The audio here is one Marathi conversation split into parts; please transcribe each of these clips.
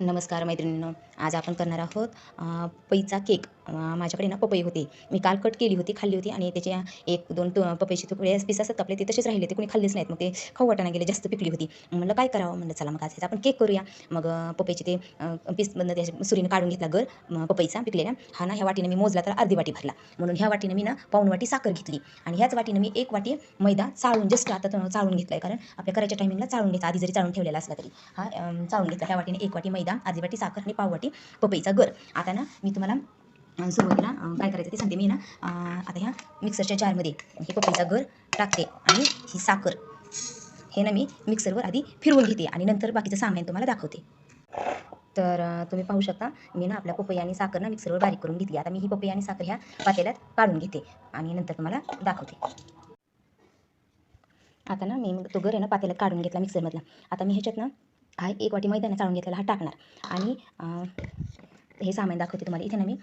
नमस्कार मैत्रिणींनो. आज आपण करणार आहोत पैचा केक. माझ्याकडे ना पपई होती. मी काल कट केली होती खाल्ली होती आणि त्याच्या एक दोन पपईचे तुकडे पीस असतात आपले ते तसेच राहिले ते कोणी खाल्लेच नाहीत. मग ते खाऊ वाटाणा गेले जास्त पिकली होती. म्हणलं काय करावं? म्हणलं चला मग आज आपण केक करूया. मग पपईचे ते पीसमधनं त्या सुरीनं काढून घेतला गर पपईचा पिकलेला हा ना ह्या वाटीनं मी मोजला तर अर्धी वाटी भरला. म्हणून ह्या वाटीनं मी ना पाऊण वाटी साखर घेतली. आणि ह्याच वाटीनं मी एक वाटी मैदा चाळून जस्ट आता चाळून घेतला आहे कारण आपल्या करायच्या टायमिंगला चाळून घेतला. आधी जरी चाळून ठेवलेला असला तरी. हा चाळून घेतला. ह्या वाटीने एक वाटी मैदा अर्धी वाटी साखर आणि पाव वाटी पपईचा गर आता ना मी तुम्हाला सुरुवातीला काय करायचं ते सांगते मी ना. आता ह्या मिक्सरच्या जारमध्ये हे पपईचा गर टाकते आणि ही साखर. हे ना मी मिक्सरवर आधी फिरवून घेते आणि नंतर बाकीचं सामान तुम्हाला दाखवते. तर तुम्ही पाहू शकता मी ना आपल्या पपई आणि साखर ना मिक्सरवर बारीक करून घेतली. आता मी ही पपई आणि साखर ह्या पातेल्यात काढून घेते आणि नंतर तुम्हाला दाखवते. आता ना मी तो गर आहे ना पातेल्यात काढून घेतला मिक्सरमधला आता मी ह्याच्यात ना हा एक वाटी मैदाना चाळून घेतलेला हा टाकणार. आणि हे सामान दाखवते तुम्हाला. इथे ना मी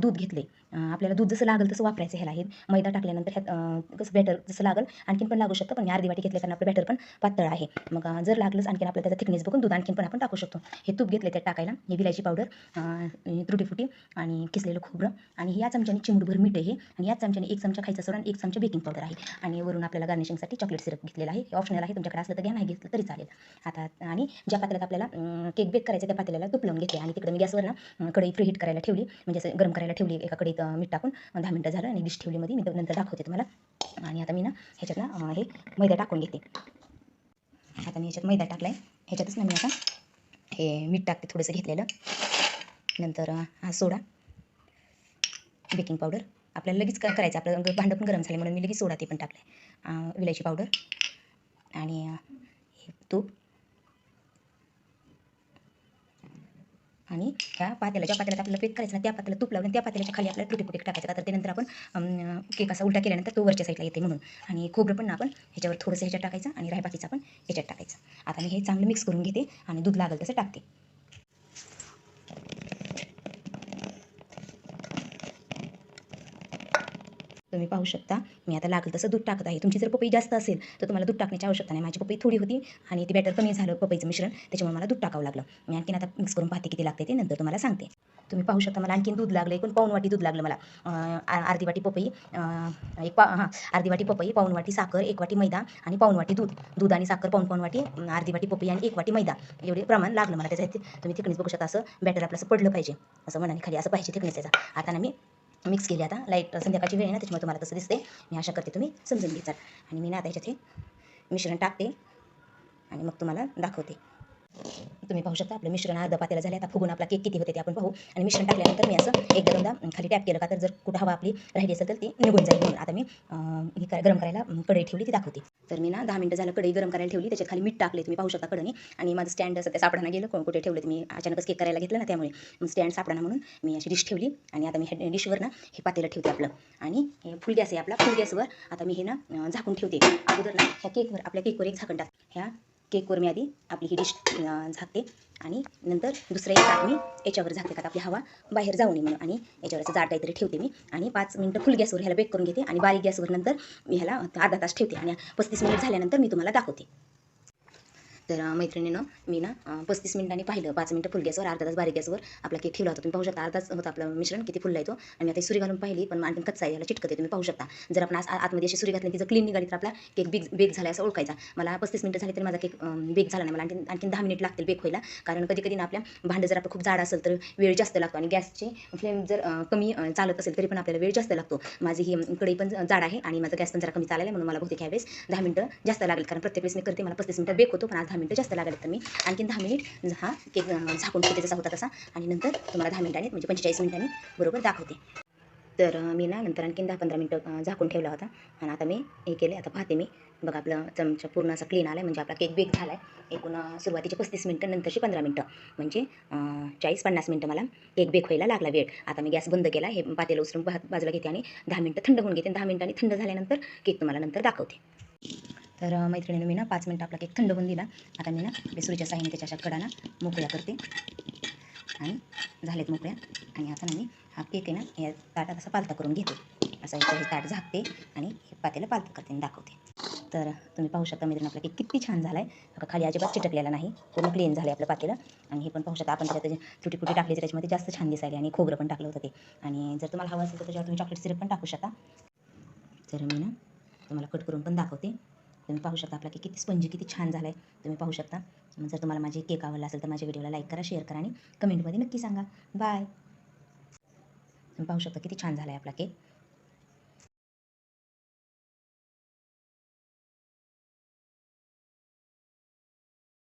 दूध घेतले आपल्याला दूध जसं लागेल तसं वापरायचं ह्याला हे मैदा टाकल्यानंतर ह्यात कसं बॅटर जसं लागेल आणखीन पण लागू शकतं पण मी अर्धी वाटी घेतले कारण आपलं बॅटर पण पातळ आहे. मग जर लागलंच आणखीन आपल्याला त्याचा थिकनेस बघून दूध आणखीन पण आपण टाकू शकतो. हे तूप घेतले त्यात टाकायला. हे विलायची पावडर त्रुटीफुटी आणि किसलेलं खोबरं. आणि या चमच्याने चिमूटभर मीठ आहे हे. आणि या चमच्याने एक चमचा खायचा सोडा आणि एक चमचा बेकिंग पावडर आहे. आणि वरून आपल्याला गार्निशिंगसाठी चॉकलेट सिरप घेतलेला आहे. ऑप्शनल आहे. तुमच्याकडे असलं तर घ्या नाही घेतलं तरी चालेल. आता आणि ज्या पात्र्यात आपल्याला केक बेक करायचं त्या पातेल्याला तूप लावून घेतले आणि तिकडे मी गॅसवर ना कढई फ्री हीट करायला ठेवली. म्हणजे असं गरम करायला ठेवली एका कढईत मीठ टाकून. दहा मिनटं झालं आणि डिश ठेवली मध्ये मी नंतर दाखवते तुम्हाला. आणि आता मी ना ह्याच्यात ना हे मैदा टाकून घेते. आता मी ह्याच्यात मैदा टाकला आहे ह्याच्यातच ना मी आता हे मीठ टाकते थोडंसं घेतलेलं. नंतर हा सोडा. Baking powder. आपल्याला लगेच काय करायचं. आपलं भांडं पण गरम झाले म्हणून मी लगेच सोडा ते पण टाकलं आहे विलायची पावडर. आणि हे तूप. आणि ह्या पात्याला ज्या पात्याला आपल्याला पेक करायचं ना त्या पातेला तूप लावून त्या पातेल्याच्या खाली आपल्याला तुटी फुटी टाकायचं. का तर त्यानंतर आपण केक असा उलटा केल्यानंतर तो वरच्या साईडला येते म्हणून. आणि खोबरं पण आपण ह्याच्यावर थोडंसं ह्याच्यात टाकायचं आणि राय बाकीचं आपण ह्याच्यात टाकायचं. आता मी हे चांगलं मिक्स करून घेते आणि दूध लागेल तसं टाकते. तुम्ही पाहू शकता. मी आता लागलं तसं दूध टाकत आहे. तुमची जर पपई जास्त असेल तर तुम्हाला दूध टाकण्याची आवश्यकता नाही. माझी पपई थोडी होती आणि ती बॅटर कमी झालं पपईचं मिश्रण. त्याच्यामुळे मला दूध टाकावं लागलं. मी आणखीन आता मिक्स करून पाहते किती लागते ते. नंतर तुम्हाला सांगते. तुम्ही पाहू शकता मला आणखीन दूध लागलं एकूण पाऊन वाटी दूध लागलं मला. अर्धी वाटी पपई एक पा हां अर्धी वाटी पपई पाऊन वाटी साखर एक वाटी मैदा आणि पाऊन वाटी दूध. दूध आणि साखर पाऊन पाऊन वाटी अर्धी वाटी पपई आणि एक वाटी मैदा. एवढे प्रमाण लागलं मला. त्याचं तुम्ही थिकनेस बघू शकता. असं बॅटर आपलं असं पडलं पाहिजे. असं म्हणाने खाली असं पाहिजे थिकनेस त्याचा. आता ना मी मिक्स केली आता. लाइट संध्याकाळची वेळ आहे ना त्याच्यामुळे तुम्हाला तसं दिसते मी आशा करते तुम्ही समजून घेतात आणि मी ना आता ह्याच्यात हे मिश्रण टाकते. आणि मग तुम्हाला दाखवते. तुम्ही पाहू शकता आपलं मिश्रण अर्धा पातेला झाले आता फुगून आपला केक किती होते ते आपण पाहू. आणि मिश्रण टाकल्यानंतर मी असं एकदा दोनदा खाली टॅप केलं का तर जर कुठं हवा आपली राहिली असेल तर ती निघून जाईल म्हणून. आता मी ही काय गरम करायला कढई ठेवली ती दाखवते. तर मी ना दहा मिनटं झालं कढई गरम करायला ठेवली. त्याच्यात खाली मीठ टाकले तुम्ही पाहू शकता कडनी आणि माझं स्टँड त्या सापडाना गेलं. कोण कुठे ठेवलं मी अचानकच केक करायला घेतलं ना त्यामुळे. मग स्टँड सापडाना म्हणून मी अशी डिश ठेवली. आणि आता मी ह्या डिशवर ना हे पातेलं ठेवते आपलं. आणि हे फुल गॅस आहे आपला. फुल गॅसवर आता मी हे ना झाकून ठेवते. अगोदर ना ह्या केकवर आपल्या केकवर एक झाकण टाक. ह्या केक मी आधी आपली ही डिश झाकते आणि नंतर दुसरं एक ताट मी याच्यावर झाकते का आपली हवा बाहेर जाऊ नये म्हणून. आणि याच्यावर असं जाड काहीतरी ठेवते मी. आणि पाच मिनटं फुल गॅसवर ह्याला बेक करून घेते. आणि बारीक गॅसवर नंतर मी ह्याला अर्धा तास ठेवते. आणि पस्तीस मिनिट झाल्यानंतर मी तुम्हाला दाखवते. तर मैत्रिणीनं मी ना पस्तीस मिनिटांनी पाहिलं. पाच मिनटं फुल गॅसवर अर्धा तास बारीक गॅसवर आपला केक ठेवला होता. तुम्ही पाहू शकता अर्धाच होतं आपलं मिश्रण किती फुलला येतो आणि मी आता सुरी घालून पाहिली पण आणखी कच्चा याला चिटकते तुम्ही पाहू शकता. जर आपण आज आतमध्ये अशी सुरी घातली तिचं क्लीन निघाली तर आपला केक बेक बेक झाला असं ओळखायचा. मला पस्तीस मिनिटं झाली तरी माझा केक बेक झाला नाही. मला आणखी आणखी दहा मिनिट लागतील बेक व्हायला. कारण कधी कधी ना आपल्या भांडं जर आपलं खूप जाड असेल तर वेळ जास्त लागतो. आणि गॅसची फ्लेम जर कमी चालत असेल तरी पण आपल्याला वेळ जास्त लागतो. माझी ही अं, कढई पण जाड आहे आणि माझा गॅस पण जरा कमी चालला म्हणून मला बहुतेक ह्यावेळेस दहा मिनिटं जास्त लागेल. कारण प्रत्येक वेळेस मी करते मला पस्तीस मिनिटं बेक होतो पण आज दहा मिनटं जास्त लागले तर मी आणखी दहा मिनिट हा केक झाकून ठेवते जसा होता तसा. आणि नंतर तुम्हाला दहा मिनिटांनी म्हणजे पंचेचाळीस मिनिटांनी बरोबर दाखवते. तर मी ना नंतर आणखीन दहा पंधरा मिनटं झाकून ठेवला होता. आणि आता मी हे केले आता पाहते मी. बघा आपलं चमचा पूर्ण असा क्लीन आला आहे म्हणजे आपला केक बेक झाला आहे एकूण सुरुवातीचे पस्तीस मिनटं नंतरची पंधरा मिनटं. म्हणजे चाळीस पन्नास मिनटं मला केक बेक व्हायला लागला वेळ. आता मी गॅस बंद केला हे पातेलं उचलून बाजूला घेते आणि दहा मिनटं थंड होऊन घेते. दहा मिनटांनी थंड झाल्यानंतर केक तुम्हाला नंतर दाखवते. तर मैत्रिणीनं मी ना पाच मिनटं आपला केक थंड होऊन दिला. आता मी ना बेसुरीच्या साह्याने त्याच्या अशा कडाना मोकळ्या करते. आणि झालेत मोकळ्या. आणि आता ना मी हा केक आहे ना या ताटात असा पालता करून घेते. असा इथं हे ताट झाकते आणि हे पातेला पालथा करते आणि दाखवते. तर तुम्ही पाहू शकता मित्रांनो आपला केक किती छान झाला आहे खाली अजिबात चिटकलेला नाही. पूर्ण क्लीन झालं आहे आपलं पातेलं. आणि हे पण पाहू शकता आपण त्याच्यात तुटी फुटी टाकली तर त्याच्यामध्ये जास्त छान दिसायला आणि खोबरं पण टाकलं होतं ते. आणि जर तुम्हाला हवं असेल तर त्याच्यावर तुम्ही चॉकलेट सिरप पण टाकू शकता. तर मी ना तुम्हाला कट करून पण दाखवते. तुम्ही पाहू शकता आपला केक किती स्पंजी किती छान झाला आहे तुम्ही पाहू शकता. जर तुम्हाला माझे केक आवडला असेल तर माझ्या व्हिडिओला लाईक करा शेअर करा आणि कमेंटमध्ये नक्की सांगा. बाय तुम्ही पाहू शकता किती छान झाला आहे आपला केक